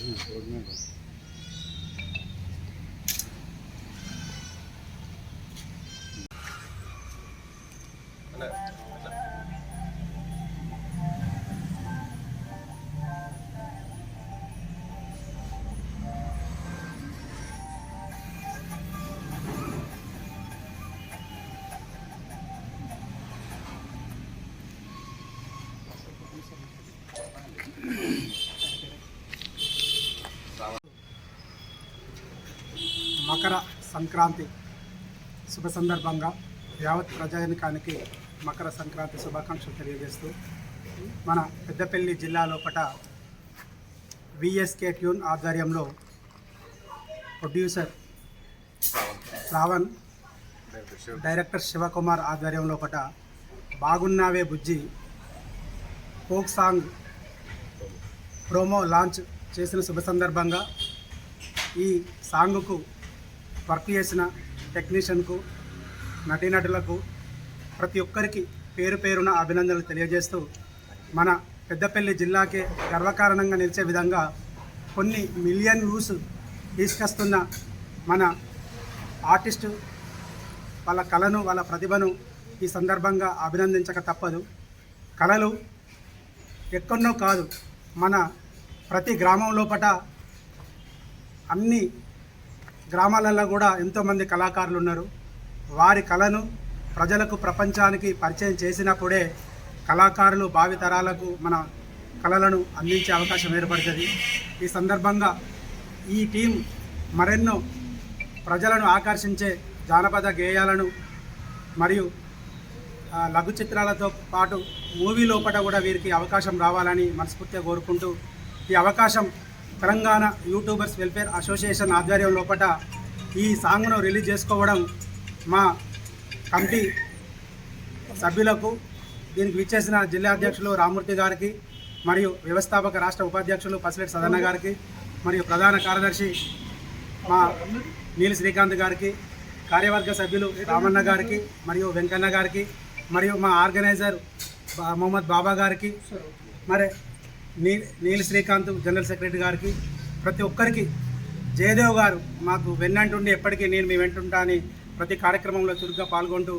嗯，我那个。సంక్రాంతి శుభ సందర్భంగా యావత్ ప్రజానికానికి మకర సంక్రాంతి శుభాకాంక్షలు తెలియజేస్తూ మన పెద్దపల్లి జిల్లా లోపల విఎస్కే ట్యూన్ ఆధ్వర్యంలో ప్రొడ్యూసర్ రావణ్ డైరెక్టర్ శివకుమార్ ఆధ్వర్యం లోపట బాగున్నావే బుజ్జి ఫోక్ సాంగ్ ప్రోమో లాంచ్ చేసిన శుభ సందర్భంగా ఈ సాంగ్కు వర్క్ చేసిన టెక్నీషియన్కు నటీనటులకు ప్రతి ఒక్కరికి పేరు పేరున అభినందనలు తెలియజేస్తూ మన పెద్దపల్లి జిల్లాకే గర్వకారణంగా నిలిచే విధంగా కొన్ని మిలియన్ వ్యూస్ తీసుకొస్తున్న మన ఆర్టిస్టు వాళ్ళ కళను వాళ్ళ ప్రతిభను ఈ సందర్భంగా అభినందించక తప్పదు. కళలు ఎక్కడో కాదు మన ప్రతి గ్రామం లోపట అన్ని గ్రామాలలో కూడా ఎంతోమంది కళాకారులు ఉన్నారు. వారి కళను ప్రజలకు ప్రపంచానికి పరిచయం చేసినప్పుడే కళాకారులు భావితరాలకు మన కళలను అందించే అవకాశం ఏర్పడుతుంది. ఈ సందర్భంగా ఈ టీం మరెన్నో ప్రజలను ఆకర్షించే జానపద గేయాలను మరియు లఘు చిత్రాలతో పాటు మూవీ లోపల కూడా వీరికి అవకాశం రావాలని మనస్ఫూర్తిగా కోరుకుంటూ ఈ అవకాశం తెలంగాణ యూట్యూబర్స్ వెల్ఫేర్ అసోసియేషన్ ఆధ్వర్యం లోపల ఈ సాంగ్ను రిలీజ్ చేసుకోవడం మా కమిటీ సభ్యులకు దీనికి విచ్చేసిన జిల్లా అధ్యక్షులు రామూర్తి గారికి మరియు వ్యవస్థాపక రాష్ట్ర ఉపాధ్యక్షులు పసిరెడ్డి సదన్న గారికి మరియు ప్రధాన కార్యదర్శి మా నీలి శ్రీకాంత్ గారికి కార్యవర్గ సభ్యులు రామన్న గారికి మరియు వెంకన్న గారికి మరియు మా ఆర్గనైజర్ మహమ్మద్ మొహమ్మద్ బాబా గారికి మరి నీ నీలి శ్రీకాంత్ జనరల్ సెక్రటరీ గారికి ప్రతి ఒక్కరికి జయదేవ్ గారు మాకు వెన్నంటుండి ఎప్పటికీ నేను మీ వెంటుంటా అని ప్రతి కార్యక్రమంలో చురుగ్గా పాల్గొంటూ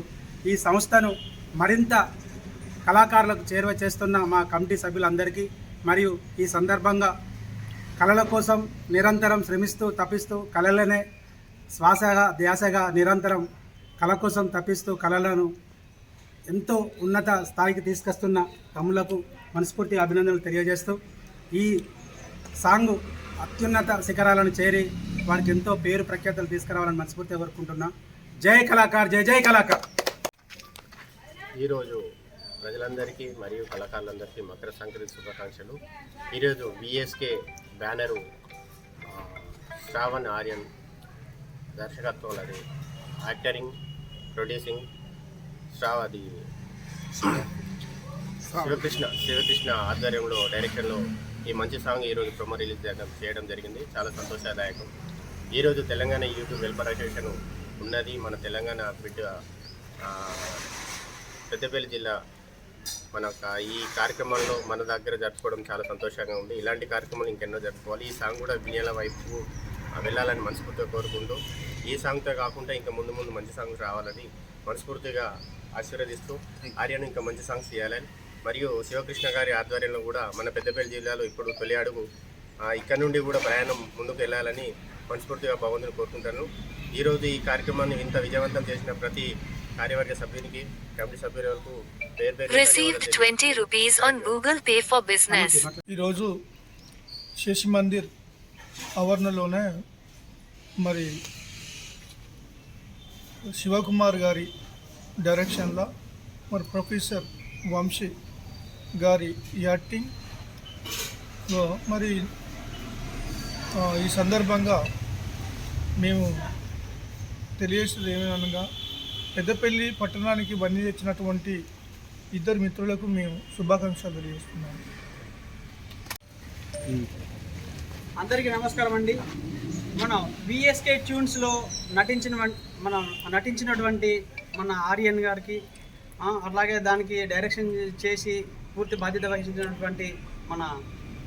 ఈ సంస్థను మరింత కళాకారులకు చేరువ చేస్తున్న మా కమిటీ సభ్యులందరికీ మరియు ఈ సందర్భంగా కళల కోసం నిరంతరం శ్రమిస్తూ తప్పిస్తూ కళలనే శ్వాసగా ధ్యాసగా నిరంతరం కళ కోసం తప్పిస్తూ కళలను ఎంతో ఉన్నత స్థాయికి తీసుకొస్తున్న తమ్ములకు మనస్ఫూర్తి అభినందనలు తెలియజేస్తూ ఈ సాంగ్ అత్యున్నత శిఖరాలను చేరి వారికి ఎంతో పేరు ప్రఖ్యాతలు తీసుకురావాలని మనస్ఫూర్తిగా కోరుకుంటున్నా. జై కళాకార్ జై జై కళాకార్. ఈరోజు ప్రజలందరికీ మరియు కళాకారులందరికీ మకర సంక్రాంతి శుభాకాంక్షలు. ఈరోజు విఎస్కే బ్యానరు శ్రావణ్ ఆర్యన్ దర్శకత్వంలో అది యాక్టరింగ్ ప్రొడ్యూసింగ్ శ్రావ అది శివకృష్ణ శివకృష్ణ ఆధ్వర్యంలో డైరెక్షన్లో ఈ మంచి సాంగ్ ఈరోజు ప్రొమో రిలీజ్ చేయడం జరిగింది. చాలా సంతోషదాయకం. ఈరోజు తెలంగాణ యూట్యూబ్ వెల్ఫేర్ అసోసియేషన్ ఉన్నది. మన తెలంగాణ బిడ్డ పెద్దపల్లి జిల్లా మన ఈ కార్యక్రమంలో మన దగ్గర జరుపుకోవడం చాలా సంతోషంగా ఉంది. ఇలాంటి కార్యక్రమాలు ఇంకెన్నో జరుపుకోవాలి. ఈ సాంగ్ కూడా వినియాల వైపు వెళ్ళాలని మనస్ఫూర్తిగా కోరుకుంటూ ఈ సాంగ్తో కాకుండా ఇంకా ముందు ముందు మంచి సాంగ్స్ రావాలని మనస్ఫూర్తిగా ఆశీర్వదిస్తూ ఆర్యను ఇంకా మంచి సాంగ్స్ చేయాలని మరియు శివకృష్ణ గారి ఆధ్వర్యంలో కూడా మన పెద్దపల్లి జిల్లాలో ఇప్పుడు తొలి అడుగు ఇక్కడ నుండి కూడా ప్రయాణం ముందుకు వెళ్ళాలని మనస్ఫూర్తిగా భగవంతుని కోరుకుంటాను ఈరోజు ఈ కార్యక్రమాన్ని ఇంత విజయవంతం చేసిన ప్రతి కార్యవర్గ సభ్యునికి కమిటీ సభ్యులకు పేరు పేరు Received 20 rupees on Google Pay for Business. ఈరోజు శశి మందిర్ ఆవరణలోనే మరి శివకుమార్ గారి డైరెక్షన్లో మరి ప్రొఫెసర్ వంశీ గారి యాక్టింగ్లో మరి ఈ సందర్భంగా మేము తెలియజేసేది ఏమనగా పెద్దపల్లి పట్టణానికి బండి తెచ్చినటువంటి ఇద్దరు మిత్రులకు మేము శుభాకాంక్షలు తెలియజేస్తున్నాము. అందరికీ నమస్కారం అండి. మనం విఎస్కే ట్యూన్స్లో నటించిన మన నటించినటువంటి మన ఆర్యన్ గారికి అలాగే దానికి డైరెక్షన్ చేసి పూర్తి బాధ్యత వహించినటువంటి మన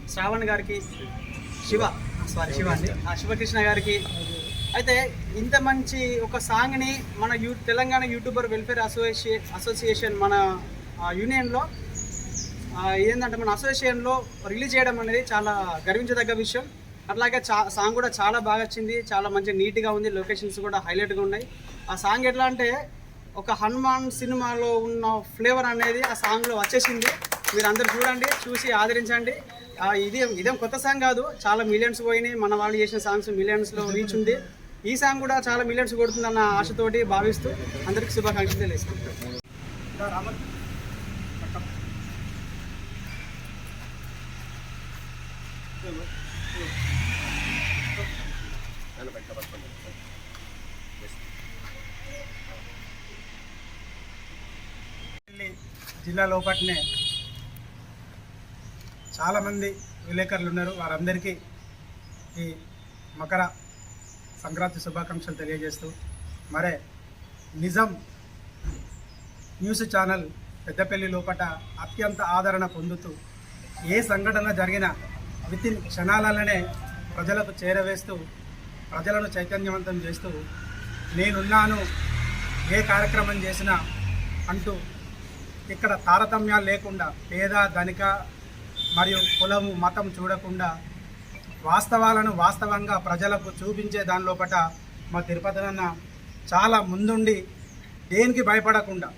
శ్రావణ్ గారికి శివ సారీ శివ అండి. ఆ, శివకృష్ణ గారికి. అయితే ఇంత మంచి ఒక సాంగ్ని మన యూ తెలంగాణ యూట్యూబర్ వెల్ఫేర్ అసోసియే అసోసియేషన్ మన యూనియన్లో ఏంటంటే మన అసోసియేషన్లో రిలీజ్ చేయడం అనేది చాలా గర్వించదగ్గ విషయం. అట్లాగే చా సాంగ్ కూడా చాలా బాగా వచ్చింది. చాలా మంచి నీట్గా ఉంది. లొకేషన్స్ కూడా హైలైట్గా ఉన్నాయి. ఆ సాంగ్ ఎట్లా అంటే ఒక హనుమాన్ సినిమాలో ఉన్న ఫ్లేవర్ అనేది ఆ సాంగ్లో వచ్చేసింది. మీరు అందరు చూడండి చూసి ఆదరించండి. ఇది ఇదేం కొత్త సాంగ్ కాదు చాలా మిలియన్స్ పోయినాయి. మన వాళ్ళు చేసిన సాంగ్స్ మిలియన్స్లో రీచ్ ఉంది. ఈ సాంగ్ కూడా చాలా మిలియన్స్ కొడుతుందన్న ఆశతోటి భావిస్తూ అందరికీ శుభాకాంక్షలు తెలియజేసుకుంటాం జిల్లా లోపట్నే చాలామంది విలేకరులు ఉన్నారు. వారందరికీ ఈ మకర సంక్రాంతి శుభాకాంక్షలు తెలియజేస్తూ మరే నిజం న్యూస్ ఛానల్ పెద్దపల్లి లోపట అత్యంత ఆదరణ పొందుతూ ఏ సంఘటన జరిగినా విత్ ఇన్ క్షణాలలోనే ప్రజలకు చేరవేస్తూ ప్రజలను చైతన్యవంతం చేస్తూ నేనున్నాను ఏ కార్యక్రమం చేసినా అంటూ ఇక్కడ తారతమ్యాలు లేకుండా పేద ధనిక మరియు కులము మతం చూడకుండా వాస్తవాలను వాస్తవంగా ప్రజలకు చూపించే దాని లోపట మా తిరుపతి అన్న చాలా ముందుండి దేనికి భయపడకుండా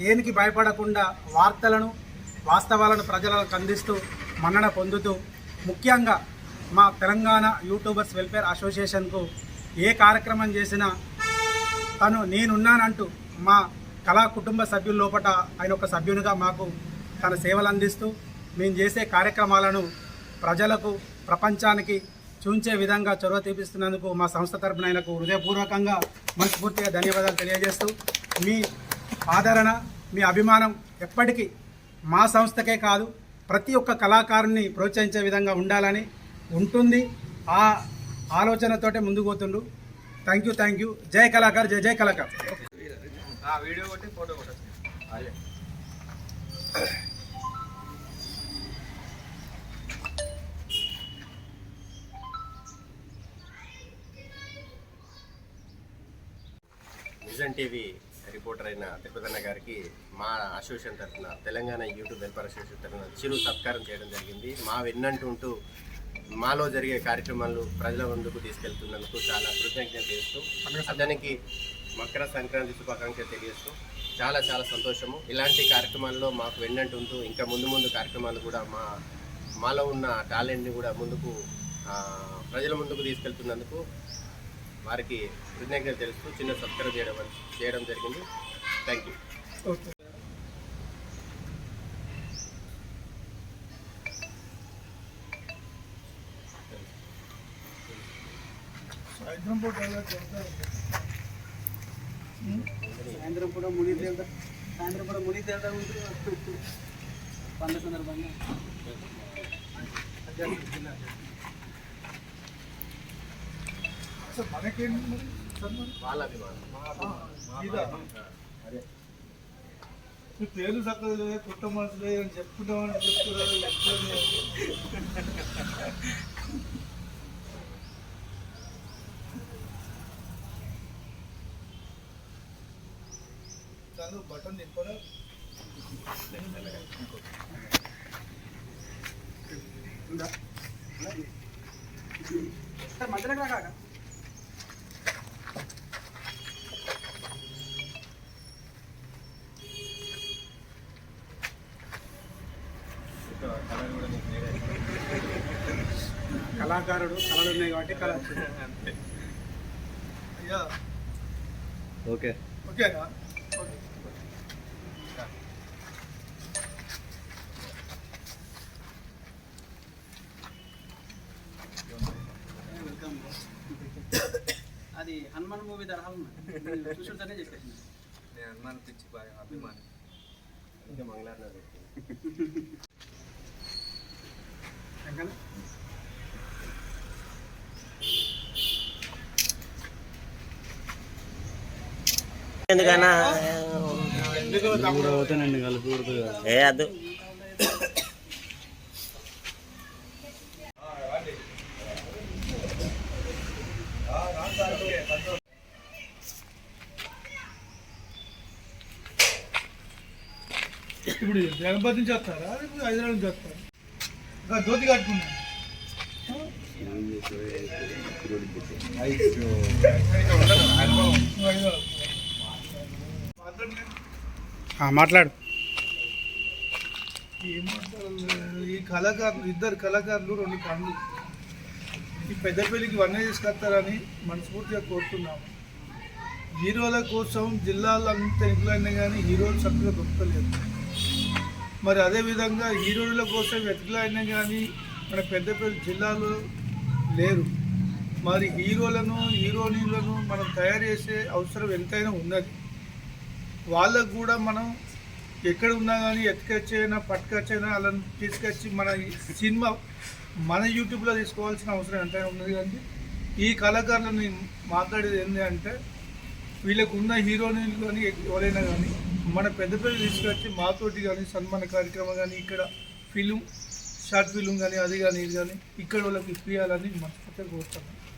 దేనికి భయపడకుండా వార్తలను వాస్తవాలను ప్రజలకు అందిస్తూ మన్నన పొందుతూ ముఖ్యంగా మా తెలంగాణ యూట్యూబర్స్ వెల్ఫేర్ అసోసియేషన్కు ఏ కార్యక్రమం చేసినా తను నేనున్నానంటూ మా కళా కుటుంబ సభ్యుల లోపల ఆయన ఒక సభ్యునిగా మాకు తన సేవలు అందిస్తూ మేము చేసే కార్యక్రమాలను ప్రజలకు ప్రపంచానికి చూంచే విధంగా చొరవ తీపిస్తున్నందుకు మా సంస్థ తరపున ఆయనకు హృదయపూర్వకంగా మనస్ఫూర్తిగా ధన్యవాదాలు తెలియజేస్తూ మీ ఆదరణ మీ అభిమానం ఎప్పటికీ మా సంస్థకే కాదు ప్రతి ఒక్క కళాకారుని ప్రోత్సహించే విధంగా ఉండాలని ఉంటుంది. ఆ ఆలోచనతోటే ముందుకు పోతుండు థ్యాంక్ యూ థ్యాంక్ యూ జై కళాకార్ జై జై కళాకార్. విజన్ టీవీ రిపోర్టర్ అయిన తిరుపతన్న గారికి మా అసోసియేషన్ తరఫున తెలంగాణ యూట్యూబ్ వెల్ఫేర్ అసోసియేషన్ తరఫున చిరు సత్కారం చేయడం జరిగింది. మా విన్నంటుంటూ మాలో జరిగే కార్యక్రమాలు ప్రజల ముందుకు తీసుకెళ్తున్నందుకు చాలా కృతజ్ఞత చేస్తూ అతనికి మకర సంక్రాంతి శుభాకాంక్షలు తెలియజేస్తూ చాలా చాలా సంతోషము. ఇలాంటి కార్యక్రమాల్లో మాకు వెన్నంటుంటూ ఇంకా ముందు ముందు కార్యక్రమాలు కూడా మా మాలో ఉన్న టాలెంట్ని కూడా ముందుకు ప్రజల ముందుకు తీసుకెళ్తున్నందుకు వారికి కృతజ్ఞతలు తెలుస్తూ చిన్న సత్కారం చేయడం చేయడం జరిగింది. థ్యాంక్ యూ సాయంత్రం పూట? సాయంత్రం కూడా ముని తేలుతా సాయంత్రం కూడా ముని తేలుతా ఉంటుంది పండుగ సందర్భంగా. పేరు చక్కగా లేదు కొత్త మనసులే అని చెప్పుకుంటామని చెప్తున్నారు చాలు బటన్ సార్ మధ్యలో రా కాక కళాకారుడు కళలు ఉన్నాయి కాబట్టి కళ అయ్యా. ఓకే. ఓకేనా అది హనుమాన్ మూవీ తరహాలు చూసుకుంటేనే చెప్పేసింది. నేను అనుమానం పిచ్చి బాగా అభిమాని. ఇంకా మంగళవారం ఓకేనా ఎందుకన్నా? ఏ అద్దు ఇప్పుడు జగన్పతిని చేస్తారా? ఇప్పుడు హైదరాబాద్ చేస్తారా? ధోతి కట్టుకున్నాను మాట్లాడు? ఈ కళాకారులు ఇద్దరు కళాకారులు రెండు కళ్ళు. ఈ పెద్దపల్లికి వన్నే తీసుకొస్తారని మనస్ఫూర్తిగా కోరుతున్నాము హీరోల కోసం జిల్లాలో అంత ఎన్నికలైనా కానీ హీరోలు చక్కగా దొరకలేదు మరి అదేవిధంగా హీరోయిన్ల కోసం వెతుకులైనా కానీ మన పెద్ద పెద్ద జిల్లాలో లేరు. మరి హీరోలను హీరోయిన్లను మనం తయారు చేసే అవసరం ఎంతైనా ఉన్నది. వాళ్ళకు కూడా మనం ఎక్కడ ఉన్నా కానీ ఎత్తుకొచ్చైనా పట్టుకొచ్చైనా వాళ్ళని తీసుకొచ్చి మన సినిమా మన యూట్యూబ్లో తీసుకోవాల్సిన అవసరం ఎంతైనా ఉన్నది కానీ ఈ కళాకారులను మాట్లాడేది ఏంటి అంటే వీళ్ళకు ఉన్న హీరోయిన్లు కానీ ఎవరైనా కానీ మన పెద్ద పెద్ద తీసుకొచ్చి మాతోటి కానీ సన్మాన కార్యక్రమం కానీ ఇక్కడ ఫిలిం షార్ట్ ఫిలిం కానీ అది కానీ ఇది కానీ ఇక్కడ వాళ్ళకి ఇప్పియాలని మనస్ఫూర్తిగా కోరుతున్నాను